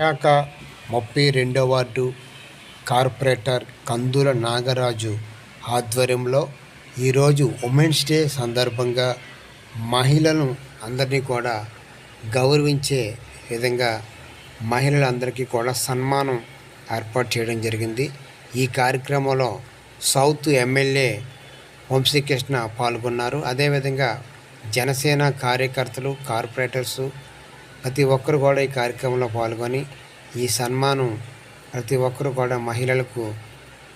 శాఖ ముప్పై రెండో వార్డు కార్పొరేటర్ కందుల నాగరాజు ఆధ్వర్యంలో ఈరోజు ఉమెన్స్ డే సందర్భంగా మహిళలను అందరినీ కూడా గౌరవించే విధంగా మహిళలందరికీ కూడా సన్మానం ఏర్పాటు చేయడం జరిగింది. ఈ కార్యక్రమంలో సౌత్ ఎమ్మెల్యే వంశీకృష్ణ పాల్గొన్నారు. అదేవిధంగా జనసేన కార్యకర్తలు కార్పొరేటర్సు ప్రతి ఒక్కరు కూడా ఈ కార్యక్రమంలో పాల్గొని ఈ సన్మానం ప్రతి ఒక్కరు కూడా మహిళలకు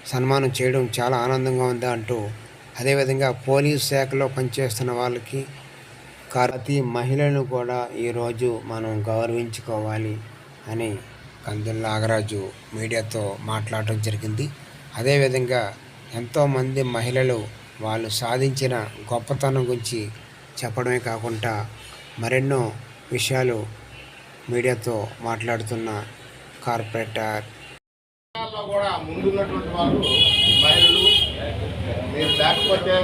సన్మానం చేయడం చాలా ఆనందంగా ఉంది అంటూ అదేవిధంగా పోలీస్ శాఖలో పనిచేస్తున్న వాళ్ళకి ప్రతి మహిళను కూడా ఈరోజు మనం గౌరవించుకోవాలి అని కందుల నాగరాజు మీడియాతో మాట్లాడటం జరిగింది. అదేవిధంగా ఎంతోమంది మహిళలు వాళ్ళు సాధించిన గొప్పతనం గురించి చెప్పడమే కాకుండా మరెన్నో విషయాలు మీడియాతో మాట్లాడుతున్న కార్పొరేటర్. కూడా ముందున్నటువంటి వాళ్ళు మహిళలు మీరు లేకపోతే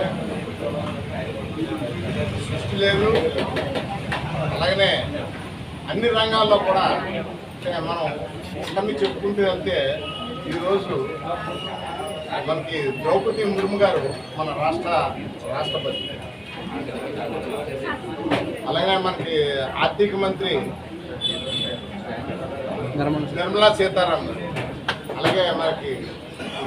సృష్టి లేదు. అలాగనే అన్ని రంగాల్లో కూడా మనం ఒకరిని చెప్పుకుంటూ వెళ్తే ఈరోజు మనకి ద్రౌపది ముర్ము గారు మన రాష్ట్ర రాష్ట్రపతి. అలాగే మనకి ఆర్థిక మంత్రి నిర్మలా సీతారామన్ అలాగే మనకి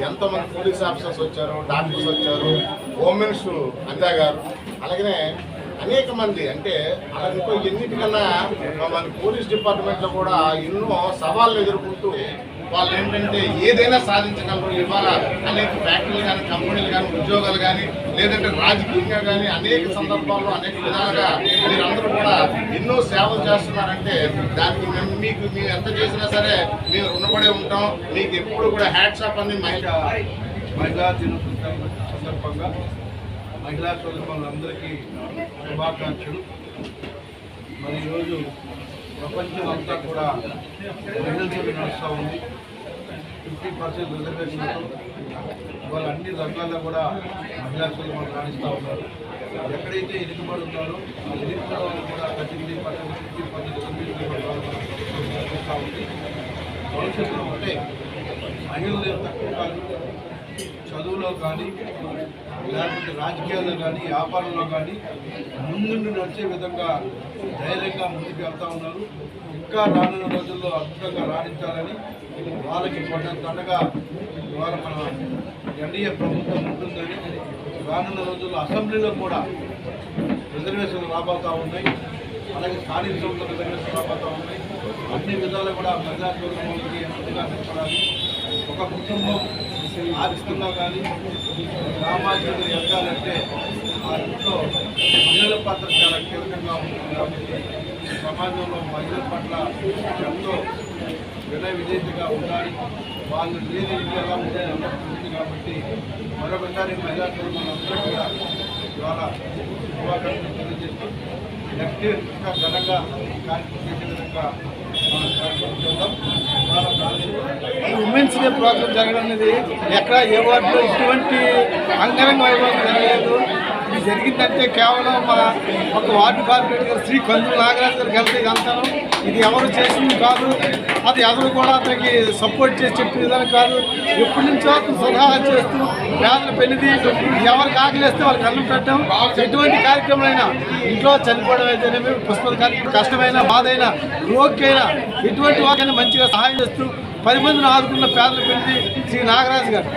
ఎంతో మంది పోలీస్ ఆఫీసర్స్ వచ్చారు డాక్టర్స్ వచ్చారు హోమ్ మినిస్టర్ అందా గారు. అలాగనే అనేక మంది అంటే అలా ఎన్నిటికన్నా మన పోలీస్ డిపార్ట్మెంట్లో కూడా ఎన్నో సవాళ్ళు ఎదుర్కొంటూ వాళ్ళు ఏంటంటే ఏదైనా సాధించగలరు ఇవాళ అనేక ఫ్యాక్టరీలు కానీ కంపెనీలు కానీ ఉద్యోగాలు కానీ లేదంటే రాజకీయంగా కానీ అనేక సందర్భాల్లో అనేక విధాలుగా మీరందరూ కూడా ఎన్నో సేవలు చేస్తున్నారంటే దానికి మేము మీకు మేము ఎంత చేసినా సరే మేము రుణపడే ఉంటాం మీకు ఎప్పుడు కూడా హ్యాట్సాప్ అని మహిళ మహిళా దినోత్సవం సందర్భంగా మహిళా సోదరులందరికీ శుభాకాంక్షలు. మరి ఈరోజు ప్రపంచం అంతా కూడా మహిళలతో నడుస్తూ ఉంది. ఫిఫ్టీ పర్సెంట్ రిజర్వేషన్ ఇవాళ అన్ని రంగాల్లో కూడా మహిళా సోదరులు రాణిస్తూ ఉన్నారు. ఎక్కడైతే ఎదుగుబడి ఉన్నారో ఆ ఎదుగుబడి కూడా థర్టీ పర్సెంట్ ఫిఫ్టీ పర్సెంట్ చూస్తూ ఉంది. భవిష్యత్తులో ఉంటే మహిళలు తక్కువ కాదు చదువులో కానీ లేకపోతే రాజకీయాల్లో కానీ వ్యాపారంలో కానీ ముందుండి నడిచే విధంగా ధైర్యంగా ముందుకు వెళ్తూ ఉన్నారు. ఇంకా రానున్న రోజుల్లో అద్భుతంగా రాణించాలని వాళ్ళకి కొండంత అండగా ఇవాళ మన ఎన్డీఏ ప్రభుత్వం ఉంటుందని రానున్న రోజుల్లో అసెంబ్లీలో కూడా రిజర్వేషన్లు రాబోతూ ఉన్నాయి. అలాగే స్థానిక సంస్థల రిజర్వేషన్ రాబోతూ ఉన్నాయి. అన్ని విధాలు కూడా మహిళా కుటుంబానికి ముందుగా నిలబడాలి. ఒక కుటుంబం ఆర్థికంగా కానీ సామాజిక ఎదగాలంటే ఆ ఇంట్లో మహిళల పాత్ర చాలా కీలకంగా ఉంటుంది. కాబట్టి సమాజంలో మహిళల పట్ల ఎంతో వినయ విజేతగా ఉండాలి. వాళ్ళు లేని ఇల్లు ఎలా ఉండాలి ఉంది కాబట్టి మరొకసారి మహిళా కుటుంబాలందరూ కూడా ఇవాళ శుభాకాంక్షలు తెలియజేస్తూ నెక్స్ట్ ఇయర్ ఇంకా ఘనంగా కార్యక్రమం చేసే విధంగా మనం కార్యక్రమం చేద్దాం చాలా ఉమెన్స్ డే ప్రోగ్రామ్ జరగడం అనేది ఎక్కడ ఏ వార్డులో ఇటువంటి అంగరంగ వైభవం జరగలేదు. ఇది జరిగిందంటే కేవలం మా ఒక వార్డు కార్పొరేటర్ గారు శ్రీ కందులు నాగరాజు గారికి వెళ్తే ఇదంతాను ఇది ఎవరు చేసింది కాదు. అది ఎవరు కూడా అతనికి సపోర్ట్ చేసి చెప్పిన విధానం కాదు. ఎప్పటి నుంచో అతను సలహా చేస్తూ పేదల పెళ్ళిది ఎవరికి ఆకలిస్తే వాళ్ళకి అన్నం పెట్టడం. ఎటువంటి కార్యక్రమమైనా ఇంట్లో చనిపోవడం అయితేనేమి పుస్తకాలు కార్యక్రమం కష్టమైన బాధైనా రోగికైనా ఎటువంటి వాళ్ళకైనా మంచిగా సహాయం చేస్తూ పది మందిని ఆదుకున్న పేదల పెళ్ళి శ్రీ నాగరాజు గారు.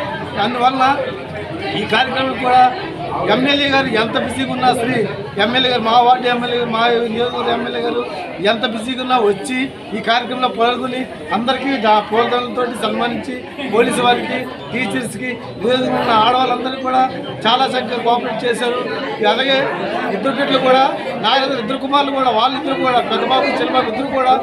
అందువల్ల ఈ కార్యక్రమం కూడా ఎమ్మెల్యే గారు ఎంత బిజీగా ఉన్నా శ్రీ ఎమ్మెల్యే గారు మా వార్డు ఎమ్మెల్యే గారు మా నియోజకవర్గ ఎమ్మెల్యే గారు ఎంత బిజీగా ఉన్నా వచ్చి ఈ కార్యక్రమంలో పాల్గొని అందరికీ పూలదండలతో సన్మానించి పోలీసు వారికి టీచర్స్కి నియోజకవర్గ ఉన్న ఆడవాళ్ళందరికీ కూడా చాలా చక్కగా కోఆపరేట్ చేశారు. అలాగే ఇద్దరు కూడా నాగరాజు ఇద్దరు కుమారులు కూడా వాళ్ళిద్దరు కూడా పెద్దబాబు చిన్నబాబు ఇద్దరు కూడా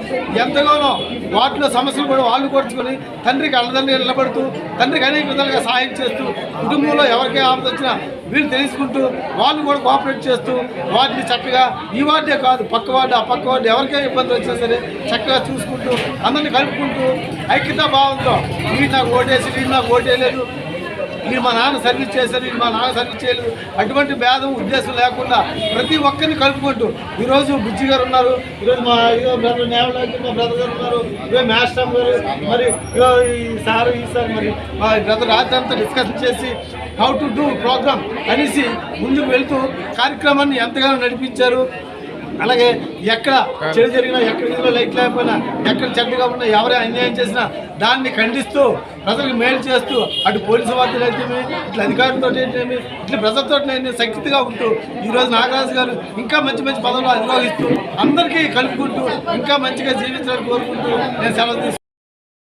ఎంతగానో వాటిలో సమస్యలు కూడా వాళ్ళు కోర్చుకొని తండ్రికి అన్నదండ్రి నిలబడుతూ తండ్రికి అనేక విధాలుగా సహాయం చేస్తూ కుటుంబంలో ఎవరికే ఆపద వచ్చినా వీళ్ళు తెలుసుకుంటూ వాళ్ళు కూడా కోఆపరేట్ చేస్తూ వాటిని చక్కగా ఈ వార్డే కాదు పక్క వార్డు ఆ పక్క వార్డు ఎవరికే ఇబ్బంది వచ్చినా సరే చక్కగా చూసుకుంటూ అందరిని కలుపుకుంటూ ఐక్యతా భావంతో వీడు నాకు ఓటేసి వీడు నాకు ఓటేయలేదు వీళ్ళు మా నాన్న సర్వీస్ చేశారు వీళ్ళు మా నాన్న సర్వీస్ చేయలేదు. అటువంటి భేదం ఉద్దేశం లేకుండా ప్రతి ఒక్కరిని కలుపుకుంటూ ఈరోజు బుజ్జి గారు ఉన్నారు. ఈరోజు మా బ్రదర్ నేవలాంటి మా బ్రదర్ గారు ఉన్నారు. ఇదో మాస్టర్ గారు. మరి ఈ సార్ ఈ సార్ మరి మా బ్రదర్ రాత్రి అంతా డిస్కషన్ చేసి హౌ టు డూ ప్రోగ్రామ్ అనేసి ముందుకు వెళ్తూ కార్యక్రమాన్ని ఎంతగానో నడిపించారు. అలాగే ఎక్కడ చెడు జరిగినా ఎక్కడ ఇందులో లైట్ లేకపోయినా ఎక్కడ చెడ్డగా ఉన్నా ఎవరే అన్యాయం చేసినా దాన్ని ఖండిస్తూ ప్రజలకు మేలు చేస్తూ అటు పోలీసు వార్తలు అయితేమి ఇట్లా అధికారులతో అయితేమి ఇట్లా ప్రజలతో శక్తిగా ఉంటూ ఈరోజు నాగరాజు గారు ఇంకా మంచి మంచి పదవులు అధిరోహిస్తూ అందరికీ కలుపుకుంటూ ఇంకా మంచిగా జీవించాలని కోరుకుంటూ నేను సెలవు